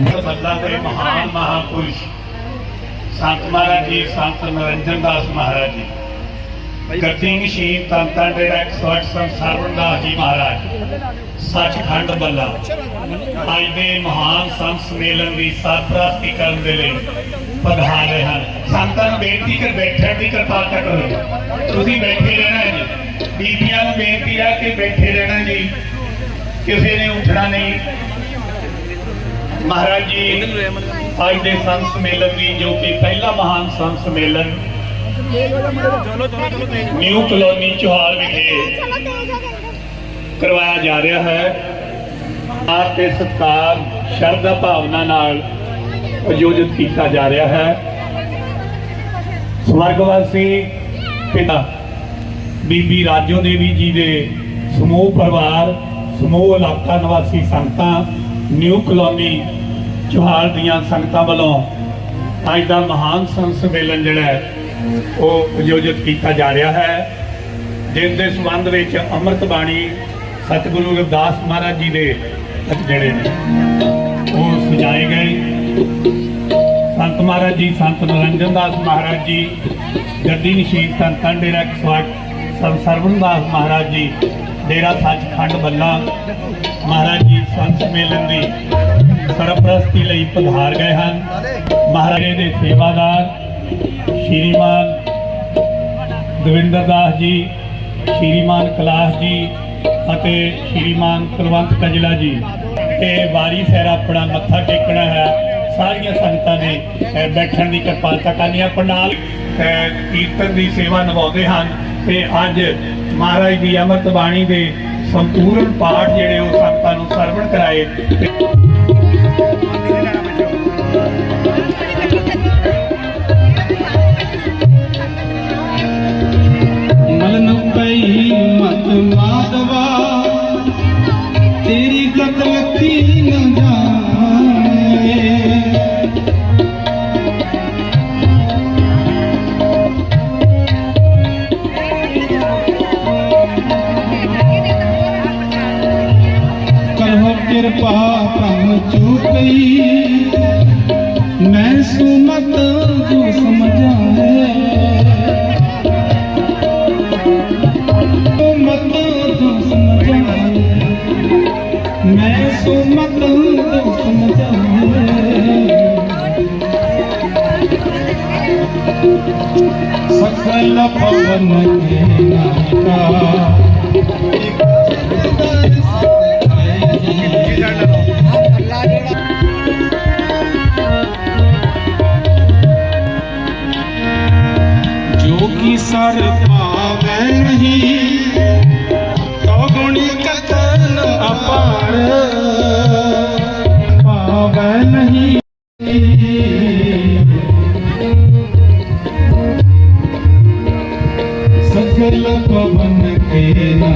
ਬੱਲਾ ਦੇ ਮਹਾਨ ਮਹਾਪੁਰਸ਼। ਸੰਤ ਮਹਾਰਾਜ ਜੀ, ਸੰਤ ਨਰਿੰਦਰ ਦਾਸ ਮਹਾਰਾਜ ਜੀ। ਗੱਦੀ ਮਸ਼ੀਨ ਤੰਤਾਂ ਦੇ ਐਕਸਪਰਟ ਸੰਤ ਸਰਵਣਦਾਸ ਜੀ ਮਹਾਰਾਜ। ਸੱਚਖੰਡ ਬੱਲਾ। ਅੱਜ ਦੇ ਮਹਾਨ ਸੰਤ ਸਮੇਲਨ ਦੀ ਸਰਪ੍ਰਸਤੀ ਕਰਨ ਦੇ ਲਈ ਪਧਾਰ ਰਹੇ ਹਨ। ਸੰਤਾਂ ਨੂੰ ਬੇਨਤੀ ਕਰ, ਬੈਠਣ ਦੀ ਕਿਰਪਾਲਤਾ ਕਰੋ ਤੁਸੀਂ ਬੈਠੇ ਰਹਿਣਾ ਹੈ ਜੀ। ਬੀਬੀਆਂ ਨੂੰ ਬੇਨਤੀ ਹੈ ਕਿ ਬੈਠੇ ਰਹਿਣਾ ਜੀ। ਕਿਸੇ ਨੇ ਉੱਠਣਾ ਨਹੀਂ। ਮਹਾਰਾਜ ਜੀ, ਅੱਜ ਦੇ ਸੰਤ ਸਮੇਲਨ ਦੀ ਜੋ ਕਿ ਪਹਿਲਾ ਮਹਾਨ ਸੰਤ ਸਮੇਲਨ ਨਿਊ ਕਲੋਨੀ ਚੋਹਾਲ ਵਿਖੇ ਕਰਵਾਇਆ ਜਾ ਰਿਹਾ ਹੈ। ਆਪ ਤੇ ਸਤਕਾਰ, ਸ਼ਰਧਾ ਭਾਵਨਾ ਨਾਲ ਆਯੋਜਿਤ ਕੀਤਾ ਜਾ ਰਿਹਾ ਹੈ। ਸਵਰਗਵਾਸੀ ਪਿਤਾ ਬੀਬੀ ਰਾਜੋ ਦੇਵੀ ਜੀ ਦੇ ਸਮੂਹ ਪਰਿਵਾਰ, ਸਮੂਹ ਇਲਾਕਾ ਨਿਵਾਸੀ ਸੰਗਤਾਂ ਨਿਊ ਕਲੋਨੀ ਚੋਹਾਲ ਦੀਆਂ ਸੰਗਤਾਂ ਵੱਲੋਂ ਅੱਜ ਦਾ ਮਹਾਨ ਸੰਤ ਸੰਮੇਲਨ ਜਿਹੜਾ ਹੈ, ਉਹ ਆਯੋਜਿਤ ਕੀਤਾ ਜਾ ਰਿਹਾ ਹੈ। ਜਿਸ ਦੇ ਸੰਬੰਧ ਵਿੱਚ ਅੰਮ੍ਰਿਤ ਬਾਣੀ ਸਤਿਗੁਰੂ ਰਵਿਦਾਸ ਮਹਾਰਾਜ ਜੀ ਦੇ ਜਿਹੜੇ ਨੇ, ਉਹ ਸਜਾਏ ਗਏ। ਸੰਤ ਮਹਾਰਾਜ ਜੀ, ਸੰਤ ਨਰਿੰਦਰ ਦਾਸ ਮਹਾਰਾਜ ਜੀ, ਗੱਦੀ ਨਸ਼ੀਦ ਸੰਤਾਂ ਡੇਰਾ ਕਸਵਾਟ ਸੰਤ ਸਰਵਨਦਾਸ ਮਹਾਰਾਜ ਜੀ ਡੇਰਾ ਸੱਚਖੰਡ ਬੱਲਾ ਮਹਾਰਾਜ ਜੀ ਸੰਤ ਸਮੇਲਨ ਦੀ ਸਰਪ੍ਰਸਤੀ ਲਈ ਪਧਾਰ ਗਏ ਹਨ। ਮਹਾਰਾਜ ਦੇ ਸੇਵਾਦਾਰ ਸ਼੍ਰੀਮਾਨ ਦਵਿੰਦਰ ਦਾਸ ਜੀ, ਸ਼੍ਰੀਮਾਨ ਕਲਾਸ ਜੀ ਅਤੇ ਸ਼੍ਰੀਮਾਨ ਕੁਲਵੰਤ ਕਜਲਾ ਜੀ। ਤੇ ਵਾਰੀ ਫੇਰ ਆਪਣਾ ਮੱਥਾ ਟੇਕਣਾ ਹੈ। ਸਾਰੀਆਂ ਸੰਗਤਾਂ ਨੇ ਬੈਠਣ ਦੀ ਕਿਰਪਾਲਤਾ ਕਰਨੀ ਹੈ। ਪੰਡਾਲ ਕੀਰਤਨ ਦੀ ਸੇਵਾ ਨਿਭਾਉਂਦੇ ਹਨ। ਤੇ ਅੱਜ ਮਹਾਰਾਜ ਦੀ ਅੰਮ੍ਰਿਤ ਬਾਣੀ ਦੇ ਸੰਪੂਰਨ ਪਾਠ ਜਿਹੜੇ ਉਹ ਸੰਗਤਾਂ ਨੂੰ ਸਰਵਣ ਕਰਾਏ ਸਕਲ ਪਵਨ ਕੇ ਨਾਇਕਾ ਜੋ ਕੀ ਸਰ ਪਾਵੈ ਨਹੀਂ ਤੋ ਗੁਣੀ ਕਥਨ ਅਪਾਰ। पवन के ना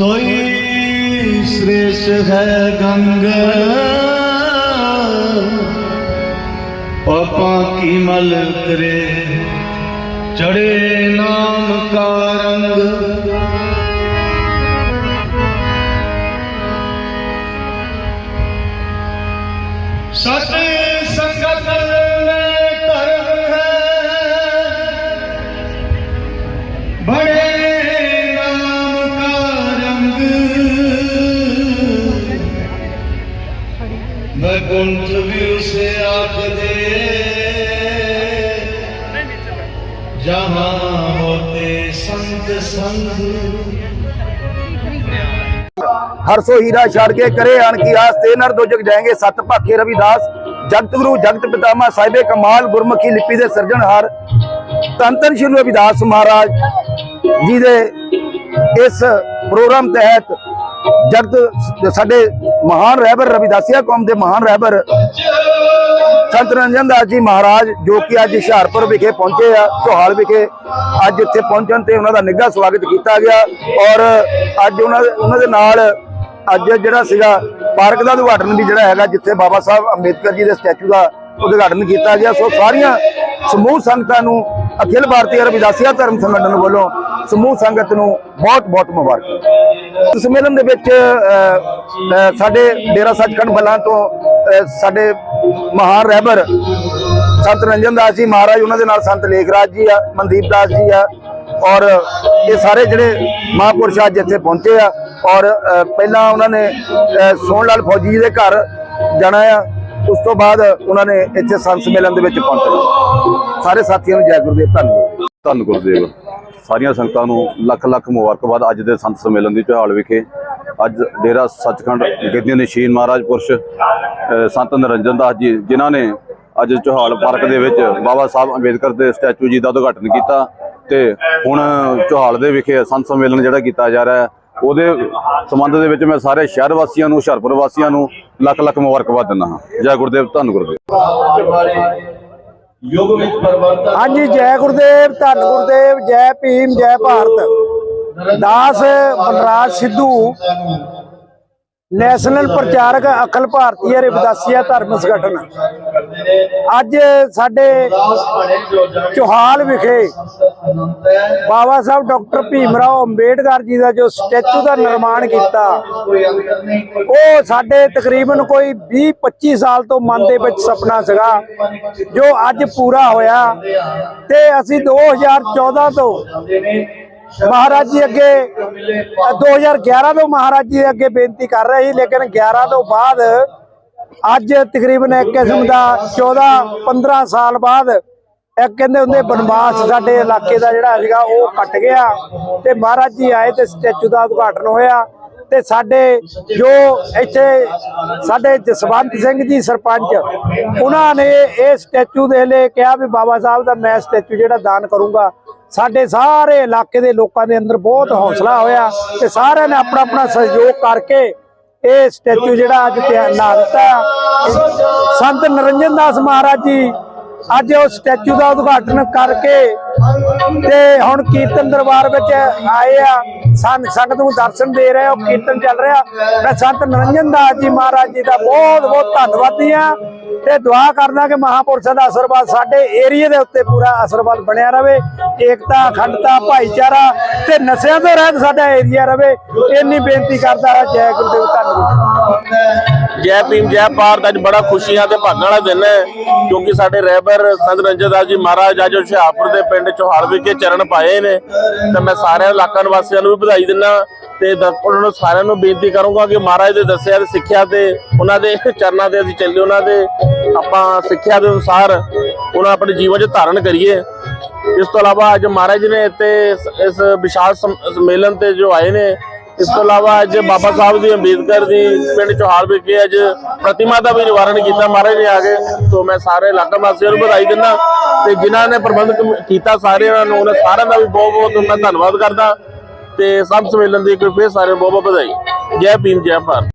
ਸੋਈ ਸ੍ਰੇਸ਼ ਹੈ ਗੰਗਾ। ਪਾਪਾਂ ਕੀ ਮਲ ਤਰੇ? ਚੜੇ ਨਾਮ ਕਾ ਰੰਗ। ਸਤ ਮੈਂ ਗੁੰਠ ਵੀ ਉਸੇ ਆਖਦੇ ਜਹਾਂ ਹੋਤੇ ਸੰਤ ਸੰਗ। ਹਰ ਸੋ ਹੀਰਾ ਛੜ ਕੇ ਕਰੇ ਅਣ ਕੀ ਆਸ ਤੇ ਨਰ ਦੋ ਜਗ ਜਾਏਗੇ ਸਤ ਭਾਖੇ ਰਵਿਦਾਸ। ਜਗਤ ਗੁਰੂ ਜਗਤ ਪਿਤਾਮਾ ਸਾਹਿਬੇ ਕਮਾਲ ਗੁਰਮੁਖੀ ਲਿਪੀ ਦੇ ਸਿਰਜਣਹਾਰ ਤੰਤਨ ਸ਼੍ਰੀ ਰਵਿਦਾਸ ਮਹਾਰਾਜ ਜੀ ਦੇ ਇਸ ਪ੍ਰੋਗਰਾਮ ਤਹਿਤ ਜਗਤ ਸਾਡੇ ਮਹਾਨ ਰਹਿਬਰ ਰਵਿਦਾਸੀਆ ਕੌਮ ਦੇ ਮਹਾਨ ਰਹਿਬਰ ਸੰਤ ਰੰਜਨ ਦਾਸ ਜੀ ਮਹਾਰਾਜ, ਜੋ ਕਿ ਅੱਜ ਹੁਸ਼ਿਆਰਪੁਰ ਵਿਖੇ ਪਹੁੰਚੇ ਆ, ਚੋਹਾਲ ਵਿਖੇ ਅੱਜ ਇੱਥੇ ਪਹੁੰਚਣ ਤੇ ਉਹਨਾਂ ਦਾ ਨਿੱਘਾ ਸਵਾਗਤ ਕੀਤਾ ਗਿਆ ਔਰ ਅੱਜ ਉਹਨਾਂ ਦੇ ਉਹਨਾਂ ਦੇ ਨਾਲ ਅੱਜ ਜਿਹੜਾ ਸੀਗਾ ਪਾਰਕ ਦਾ ਉਦਘਾਟਨ ਵੀ ਜਿਹੜਾ ਹੈਗਾ, ਜਿੱਥੇ ਬਾਬਾ ਸਾਹਿਬ ਅੰਬੇਦਕਰ ਜੀ ਦੇ ਸਟੈਚੂ ਦਾ ਉਦਘਾਟਨ ਕੀਤਾ ਗਿਆ, ਸੋ ਸਾਰੀਆਂ ਸਮੂਹ ਸੰਗਤਾਂ ਨੂੰ ਅਖਿਲ ਭਾਰਤੀ ਰਵਿਦਾਸੀਆ ਧਰਮ ਸੰਗਠਨ ਵੱਲੋਂ ਸਮੂਹ ਸੰਗਤ ਨੂੰ ਬਹੁਤ ਬਹੁਤ ਮੁਬਾਰਕਾਂ। ਸੰਮੇਲਨ ਦੇ ਵਿੱਚ ਸਾਡੇ ਡੇਰਾ ਸੱਚਖੰਡ ਬਲਾਂ ਤੋਂ ਸਾਡੇ ਮਹਾਨ ਰਹਿਬਰ ਸੰਤ ਰੰਜਨ ਦਾਸ ਜੀ ਮਹਾਰਾਜ, ਉਹਨਾਂ ਦੇ ਨਾਲ ਸੰਤ ਲੇਖਰਾਜ ਜੀ ਆ, ਮਨਦੀਪ ਦਾਸ ਜੀ ਆ, ਔਰ ਇਹ ਸਾਰੇ ਜਿਹੜੇ ਮਹਾਂਪੁਰਸ਼ ਅੱਜ ਇੱਥੇ ਪਹੁੰਚੇ ਆ, ਔਰ ਪਹਿਲਾਂ ਉਹਨਾਂ ਨੇ ਸੋਹਣ ਲਾਲ ਫੌਜੀ ਜੀ ਦੇ ਘਰ ਜਾਣਾ ਆ, ਉਸ ਤੋਂ ਬਾਅਦ ਉਹਨਾਂ ਨੇ ਇੱਥੇ ਸੰਤ ਸੰਮੇਲਨ ਦੇ ਵਿੱਚ ਪਹੁੰਚਣਾ। ਸਾਰੇ ਸਾਥੀਆਂ ਨੂੰ ਜੈ ਗੁਰਦੇਵ, ਧੰਨਵਾਦ। ਧੰਨ ਗੁਰਦੇਵ। ਸਾਰੀਆਂ ਸੰਗਤਾਂ ਨੂੰ ਲੱਖ ਲੱਖ ਮੁਬਾਰਕਬਾਦ ਅੱਜ ਦੇ ਸੰਤ ਸੰਮੇਲਨ ਦੀ ਚੌਹਾਲ ਵਿਖੇ। ਅੱਜ ਡੇਰਾ ਸੱਚਖੰਡ ਗਿੱਦੀਆਂ ਨਿਸ਼ੀਨ ਮਹਾਰਾਜ ਪੁਰਸ਼ ਸੰਤ ਨਿਰੰਜਨ ਦਾਸ ਜੀ, ਜਿਨ੍ਹਾਂ ਨੇ ਅੱਜ ਚੌਹਾਲ ਪਾਰਕ ਦੇ ਵਿੱਚ ਬਾਬਾ ਸਾਹਿਬ ਅੰਬੇਦਕਰ ਦੇ ਸਟੈਚੂ ਜੀ ਦਾ ਉਦਘਾਟਨ ਕੀਤਾ ਤੇ ਹੁਣ ਚੌਹਾਲ ਦੇ ਵਿਖੇ ਸੰਤ ਸੰਮੇਲਨ ਜਿਹੜਾ ਕੀਤਾ ਜਾ ਰਿਹਾ ਹੈ, ਉਹਦੇ ਸੰਬੰਧ ਦੇ ਵਿੱਚ ਮੈਂ ਸਾਰੇ ਸ਼ਹਿਰ ਵਾਸੀਆਂ ਨੂੰ, ਹੁਸ਼ਿਆਰਪੁਰ ਵਾਸੀਆਂ ਨੂੰ ਲੱਖ ਲੱਖ ਮੁਬਾਰਕਬਾਦ ਦਿੰਦਾ ਹਾਂ। ਜੈ ਗੁਰਦੇਵ, ਧੰਨ ਗੁਰਦੇਵ। ਯੁੱਗ ਵਿੱਚ ਪਰਵਰਤਨ ਹਾਂਜੀ ਜੈ ਗੁਰਦੇਵ ਧੰਨ ਗੁਰਦੇਵ ਜੈ ਭੀਮ ਜੈ ਭਾਰਤ। ਦਾਸ ਬਲਰਾਜ ਸਿੱਧੂ ਨੈਸ਼ਨਲ ਪ੍ਰਚਾਰਕ ਅਖਲ ਭਾਰਤੀ ਰਵਿਦਾਸੀਆ ਧਰਮ ਸੰਗਠਨ। ਅੱਜ ਸਾਡੇ ਚੋਹਾਲ ਵਿਖੇ ਬਾਬਾ ਸਾਹਿਬ ਡਾਕਟਰ ਭੀਮ ਰਾਓ ਅੰਬੇਡਕਰ ਜੀ ਦਾ ਜੋ ਸਟੈਚੂ ਦਾ ਨਿਰਮਾਣ ਕੀਤਾ ਉਹ ਸਾਡੇ ਤਕਰੀਬਨ ਕੋਈ 20 25 ਸਾਲ ਤੋਂ ਮਨ ਦੇ ਵਿੱਚ ਸੁਪਨਾ ਸੀਗਾ ਜੋ ਅੱਜ ਪੂਰਾ ਹੋਇਆ। ਤੇ ਅਸੀਂ 2014 ਤੋਂ ਮਹਾਰਾਜ ਜੀ ਅੱਗੇ ਅ, 2011 ਤੋਂ ਮਹਾਰਾਜ ਜੀ ਅੱਗੇ ਬੇਨਤੀ ਕਰ ਰਹੇ ਸੀ ਲੇਕਿਨ 11 ਤੋਂ ਬਾਅਦ ਅੱਜ ਤਕਰੀਬਨ ਇੱਕ ਕਿਸਮ ਦਾ 14 15 ਸਾਲ ਬਾਅਦ ਇੱਕ ਕਹਿੰਦੇ ਹੁੰਦੇ ਬਨਵਾਸ ਸਾਡੇ ਇਲਾਕੇ ਦਾ ਜਿਹੜਾ ਸੀਗਾ ਉਹ ਕੱਟ ਗਿਆ ਤੇ ਮਹਾਰਾਜ ਜੀ ਆਏ ਤੇ ਸਟੈਚੂ ਦਾ ਉਦਘਾਟਨ ਹੋਇਆ ਤੇ ਸਾਡੇ ਜੋ ਇੱਥੇ ਸਾਡੇ ਜਸਵੰਤ ਸਿੰਘ ਜੀ ਸਰਪੰਚ ਉਹਨਾਂ ਨੇ ਇਹ ਸਟੈਚੂ ਦੇ ਲਈ ਕਿਹਾ ਵੀ ਬਾਬਾ ਸਾਹਿਬ ਦਾ ਮੈਂ ਸਟੈਚੂ ਜਿਹੜਾ ਦਾਨ ਕਰੂੰਗਾ। ਸਾਡੇ ਸਾਰੇ ਇਲਾਕੇ ਦੇ ਲੋਕਾਂ ਦੇ ਅੰਦਰ ਬਹੁਤ ਹੌਸਲਾ ਹੋਇਆ ਤੇ ਸਾਰਿਆਂ ਨੇ ਆਪਣਾ ਆਪਣਾ ਸਹਿਯੋਗ ਕਰਕੇ ਇਹ ਸਟੈਚੂ ਜਿਹੜਾ ਅੱਜ ਤਿਆਰ ਲਾ ਦਿੱਤਾ ਸੰਤ ਨਰਿੰਜਨ ਦਾਸ ਮਹਾਰਾਜ ਜੀ ਅੱਜ ਉਹ ਸਟੈਚੂ ਦਾ ਉਦਘਾਟਨ ਕਰਕੇ ਤੇ ਹੁਣ ਕੀਰਤਨ ਦਰਬਾਰ ਵਿੱਚ ਆਏ ਆ। ਸੰਗ ਸੰਗਤ ਨੂੰ ਦਰਸ਼ਨ ਦੇ ਰਹੇ ਆ, ਉਹ ਕੀਰਤਨ ਚੱਲ ਰਿਹਾ। ਮੈਂ ਸੰਤ ਨਰਿੰਜਨ ਦਾਸ ਜੀ ਮਹਾਰਾਜ ਜੀ ਦਾ ਬਹੁਤ ਬਹੁਤ ਧੰਨਵਾਦੀ ਆ ਤੇ ਦੁਆ ਕਰਦਾ ਕਿ ਮਹਾਪੁਰਸ਼ਾਂ ਦਾ ਅਸਰਵਾਦ ਸਾਡੇ ਏਰੀਏ ਦੇ ਉੱਤੇ ਪੂਰਾ ਅਸਰਵਾਦ ਬਣਿਆ ਰਵੇ, ਏਕਤਾ, ਅਖੰਡਤਾ, ਭਾਈਚਾਰਾ ਤੇ ਨਸ਼ਿਆਂ ਤੋਂ ਰਹਿਤ ਸਾਡਾ ਏਰੀਆ ਰਵੇ। ਇੰਨੀ ਬੇਨਤੀ ਕਰਦਾ ਹਾਂ, ਜੈ ਗੁਰਦੇਵ, ਧੰਨਵਾਦ। ਜੈ ਭੀਮ, ਜੈ ਭਾਰਤ, ਅੱਜ ਬੜਾ ਖੁਸ਼ੀਆਂ ਤੇ ਭਾਗਾਂ ਵਾਲਾ ਦਿਨ ਹੈ, ਕਿਉਂਕਿ ਸਾਡੇ ਰਹਿਬਰ ਸੰਤ ਰੰਜਨ ਦਾਸ ਜੀ ਮਹਾਰਾਜ ਅੱਜ ਹੁਸ਼ਿਆਰਪੁਰ ਦੇ ਪਿੰਡ ਚੋਹਾਲ ਵਿਖੇ ਚਰਨ ਪਾਏ ਨੇ, ਤੇ ਮੈਂ ਸਾਰਿਆਂ ਇਲਾਕਾ ਨਿਵਾਸੀਆਂ ਨੂੰ ਵੀ ਵਧਾਈ ਦਿੰਦਾ, ਤੇ ਉਹਨਾਂ ਨੂੰ ਸਾਰਿਆਂ ਨੂੰ ਬੇਨਤੀ ਕਰੂੰਗਾ ਕਿ ਮਹਾਰਾਜ ਦੇ ਦੱਸਿਆ ਤੇ ਸਿੱਖਿਆ ਤੇ ਉਹਨਾਂ ਦੇ ਚਰਨਾਂ ਤੇ ਅਸੀਂ ਚੱਲੇ ਉਹਨਾਂ ਦੇ, ਆਪਾਂ ਸਿੱਖਿਆ ਦੇ ਅਨੁਸਾਰ ਉਹਨਾਂ ਆਪਣੇ ਜੀਵਨ 'ਚ ਧਾਰਨ ਕਰੀਏ। ਇਸ ਤੋਂ ਇਲਾਵਾ ਅੱਜ ਮਹਾਰਾਜ ਜੀ ਨੇ ਇੱਥੇ ਇਸ- ਵਿਸ਼ਾਲ ਸੰਮੇਲਨ ਤੇ ਜੋ ਆਏ ਨੇ ਇਸ ਤੋਂ ਇਲਾਵਾ ਅੱਜ ਬਾਬਾ ਸਾਹਿਬ ਦੀ ਅੰਬੇਦਕਰ ਦੀ ਪਿੰਡ ਚੋਹਾਲ ਵਿਖੇ ਅੱਜ ਪ੍ਰਤਿਮਾ ਦਾ ਵੀ ਨਿਵਾਰਨ ਕੀਤਾ, ਮਹਾਰਾਜ ਨੇ ਆ ਕੇ। ਤੋਂ ਮੈਂ ਸਾਰੇ ਇਲਾਕਾ ਵਾਸੀਆਂ ਨੂੰ ਵਧਾਈ ਦਿੰਦਾ ਤੇ ਜਿਨ੍ਹਾਂ ਨੇ ਪ੍ਰਬੰਧ ਕੀਤਾ ਸਾਰਿਆਂ ਨੂੰ, ਉਹਨਾਂ ਸਾਰਿਆਂ ਦਾ ਵੀ ਬਹੁਤ ਬਹੁਤ ਮੈਂ ਧੰਨਵਾਦ ਕਰਦਾ ਤੇ ਸਭ ਸੰਮੇਲਨ ਦੀ ਇੱਕ ਵਾਰ ਸਾਰਿਆਂ ਨੂੰ ਬਹੁਤ ਬਹੁਤ ਵਧਾਈ। ਜੈ ਭੀਮ, ਜੈ ਭਾਰਤ।